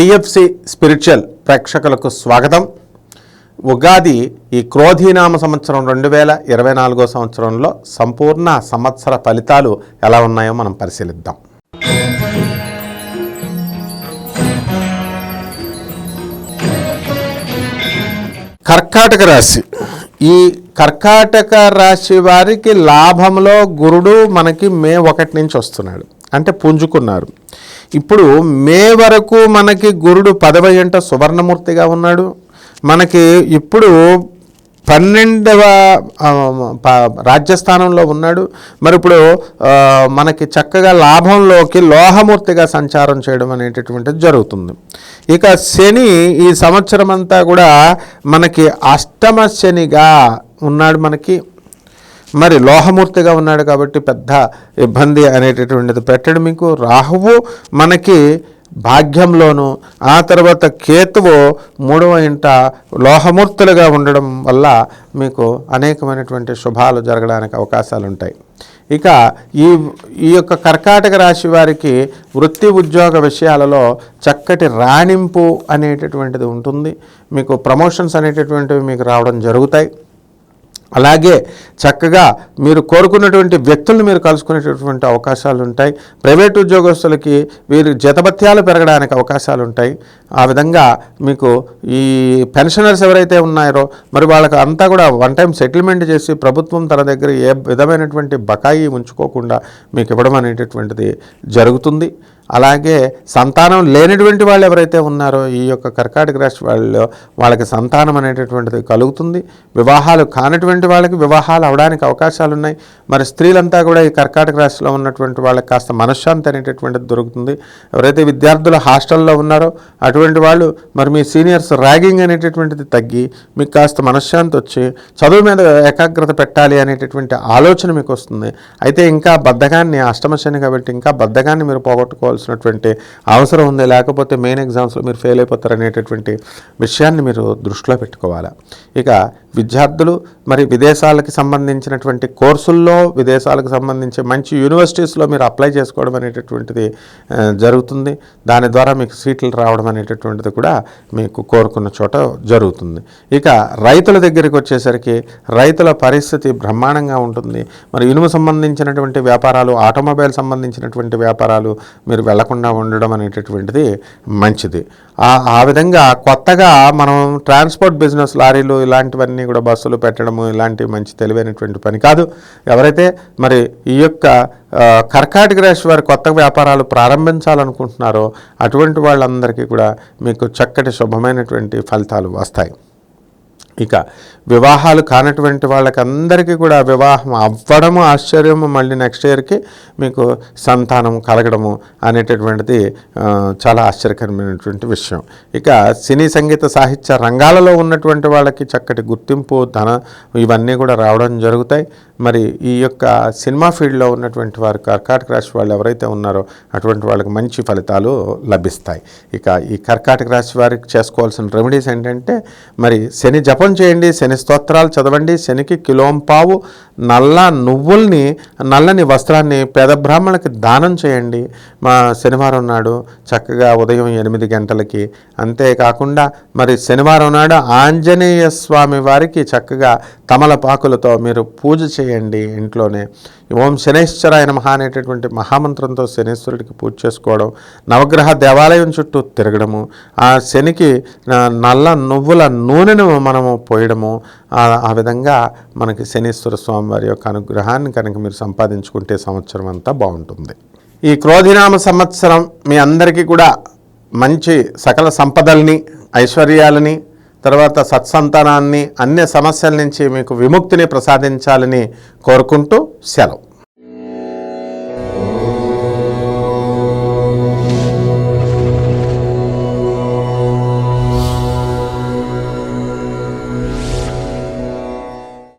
TFC spiritual ప్రేక్షకులకు స్వాగతం. ఉగాది ఈ క్రోధీనామ సంవత్సరం రెండు వేల ఇరవై నాలుగో సంవత్సరంలో సంపూర్ణ సంవత్సర ఫలితాలు ఎలా ఉన్నాయో మనం పరిశీలిద్దాం. కర్కాటక రాశి. ఈ కర్కాటక రాశి వారికి లాభంలో గురుడు మనకి మే ఒకటి నుంచి వస్తున్నాడు. అంటే పుంజుకున్నారు. ఇప్పుడు మే వరకు మనకి గురుడు పదవ ఎంట సువర్ణమూర్తిగా ఉన్నాడు. మనకి ఇప్పుడు పన్నెండవ రాజ్యస్థానంలో ఉన్నాడు. మరి ఇప్పుడు మనకి చక్కగా లాభంలోకి లోహమూర్తిగా సంచారం చేయడం అనేటటువంటిది జరుగుతుంది. ఇక శని ఈ సంవత్సరం అంతా కూడా మనకి అష్టమ శనిగా ఉన్నాడు మనకి. మరి లోహమూర్తిగా ఉన్నాడు కాబట్టి పెద్ద ఇబ్బంది అనేటటువంటిది పెట్టడు. మీకు రాహువు మనకి భాగ్యంలోను ఆ తర్వాత కేతువు మూడవ ఇంట లోహమూర్తులుగా ఉండడం వల్ల మీకు అనేకమైనటువంటి శుభాలు జరగడానికి అవకాశాలు ఉంటాయి ఇక ఈ ఈ యొక్క కర్కాటక రాశి వారికి వృత్తి ఉద్యోగ విషయాలలో చక్కటి రాణింపు అనేటటువంటిది ఉంటుంది. మీకు ప్రమోషన్స్ అనేటటువంటివి మీకు రావడం జరుగుతాయి. అలాగే చక్కగా మీరు కోరుకున్నటువంటి వ్యక్తులను మీరు కలుసుకునేటటువంటి అవకాశాలు ఉంటాయి. ప్రైవేట్ ఉద్యోగస్తులకి వీరు జతభత్యాలు పెరగడానికి అవకాశాలు ఉంటాయి. ఆ విధంగా మీకు ఈ పెన్షనర్స్ ఎవరైతే ఉన్నారో మరి వాళ్ళకి అంతా కూడా వన్ టైం సెటిల్మెంట్ చేసి ప్రభుత్వం తన దగ్గర ఏ విధమైనటువంటి బకాయి ఉంచుకోకుండా మీకు ఇవ్వడం అనేటటువంటిది జరుగుతుంది. అలాగే సంతానం లేనటువంటి వాళ్ళు ఎవరైతే ఉన్నారో ఈ యొక్క కర్కాటక రాశి వాళ్ళు వాళ్ళకి సంతానం అనేటటువంటిది కలుగుతుంది. వివాహాలు కానటువంటి వాళ్ళకి వివాహాలు అవడానికి అవకాశాలు ఉన్నాయి. మరి స్త్రీలంతా కూడా ఈ కర్కాటక రాశిలో ఉన్నటువంటి వాళ్ళకి కాస్త మనశ్శాంతి అనేటటువంటిది దొరుకుతుంది. ఎవరైతే విద్యార్థులు హాస్టల్లో ఉన్నారో అటువంటి వాళ్ళు మరి మీ సీనియర్స్ ర్యాగింగ్ అనేటటువంటిది తగ్గి మీకు కాస్త మనశ్శాంతి వచ్చి చదువు మీద ఏకాగ్రత పెట్టాలి అనేటటువంటి ఆలోచన మీకు వస్తుంది. అయితే ఇంకా బద్ధకాన్ని అష్టమ శని కాబట్టి ఇంకా బద్ధకాన్ని మీరు పోగొట్టుకోవాల్సినటువంటి అవసరం ఉంది. లేకపోతే మెయిన్ ఎగ్జామ్స్లో మీరు ఫెయిల్ అయిపోతారు అనేటటువంటి విషయాన్ని మీరు దృష్టిలో పెట్టుకోవాలి? ఇక విద్యార్థులు మరి విదేశాలకు సంబంధించినటువంటి కోర్సుల్లో విదేశాలకు సంబంధించి మంచి యూనివర్సిటీస్లో మీరు అప్లై చేసుకోవడం అనేటటువంటిది జరుగుతుంది. దాని ద్వారా మీకు సీట్లు రావడం అనేటటువంటిది కూడా మీకు కోరుకున్న చోట జరుగుతుంది. ఇక రైతుల దగ్గరికి వచ్చేసరికి రైతుల పరిస్థితి బ్రహ్మాండంగా ఉంటుంది. మరి ఇనుము సంబంధించినటువంటి వ్యాపారాలు ఆటోమొబైల్ సంబంధించినటువంటి వ్యాపారాలు మీరు వెళ్ళకుండా ఉండడం అనేటటువంటిది మంచిది. ఆ విధంగా కొత్తగా మనం ట్రాన్స్పోర్ట్ బిజినెస్ లారీలు ఇలాంటివన్నీ కూడా బస్సులు పెట్టడము ఇలాంటి మంచి తెలివైనటువంటి పని కాదు. ఎవరైతే మరి ఈ యొక్క కర్కాటక రాశి వారి కొత్త వ్యాపారాలు ప్రారంభించాలనుకుంటున్నారో అటువంటి వాళ్ళందరికీ కూడా మీకు చక్కటి శుభమైనటువంటి ఫలితాలు వస్తాయి. ఇక వివాహాలు కానటువంటి వాళ్ళకందరికీ కూడా వివాహం అవ్వడము ఆశ్చర్యము మళ్ళీ నెక్స్ట్ ఇయర్కి మీకు సంతానం కలగడము అనేటటువంటిది చాలా ఆశ్చర్యకరమైనటువంటి విషయం. ఇక సినీ సంగీత సాహిత్య రంగాలలో ఉన్నటువంటి వాళ్ళకి చక్కటి గుర్తింపు ధన ఇవన్నీ కూడా రావడం జరుగుతాయి. మరి ఈ యొక్క సినిమా ఫీల్డ్లో ఉన్నటువంటి వారు కర్కాటక రాశి వాళ్ళు ఎవరైతే ఉన్నారో అటువంటి వాళ్ళకి మంచి ఫలితాలు లభిస్తాయి. ఇక ఈ కర్కాటక రాశి వారికి చేసుకోవాల్సిన రెమెడీస్ ఏంటంటే మరి శని జపం చేయండి శని స్తోత్రాలు చదవండి. శనికి కిలోంపావు నల్ల నువ్వుల్ని నల్లని వస్త్రాన్ని పేద బ్రాహ్మణులకి దానం చేయండి. మా శనివారం నాడు చక్కగా ఉదయం ఎనిమిది గంటలకి. అంతేకాకుండా మరి శనివారం నాడు ఆంజనేయ స్వామి వారికి చక్కగా తమలపాకులతో మీరు పూజ చేయండి ఇంట్లోనే. ఓం శనేశ్వరాయ నమ అనేటటువంటి మహామంత్రంతో శనేశ్వరుడికి పూజ చేసుకోవడం నవగ్రహ దేవాలయం చుట్టూ తిరగడము ఆ శనికి నల్ల నువ్వుల నూనెను మనము పోయడము ఆ విధంగా మనకి శనీశ్వర స్వామి వారి యొక్క అనుగ్రహాన్ని కనుక మీరు సంపాదించుకుంటే సంవత్సరం అంతా బాగుంటుంది. ఈ క్రోధినామ సంవత్సరం మీ అందరికీ కూడా మంచి సకల సంపదల్ని ఐశ్వర్యాలని తర్వాత సత్సంతానాన్ని అన్ని సమస్యల నుంచి మీకు విముక్తిని ప్రసాదించాలని కోరుకుంటూ సెలవు.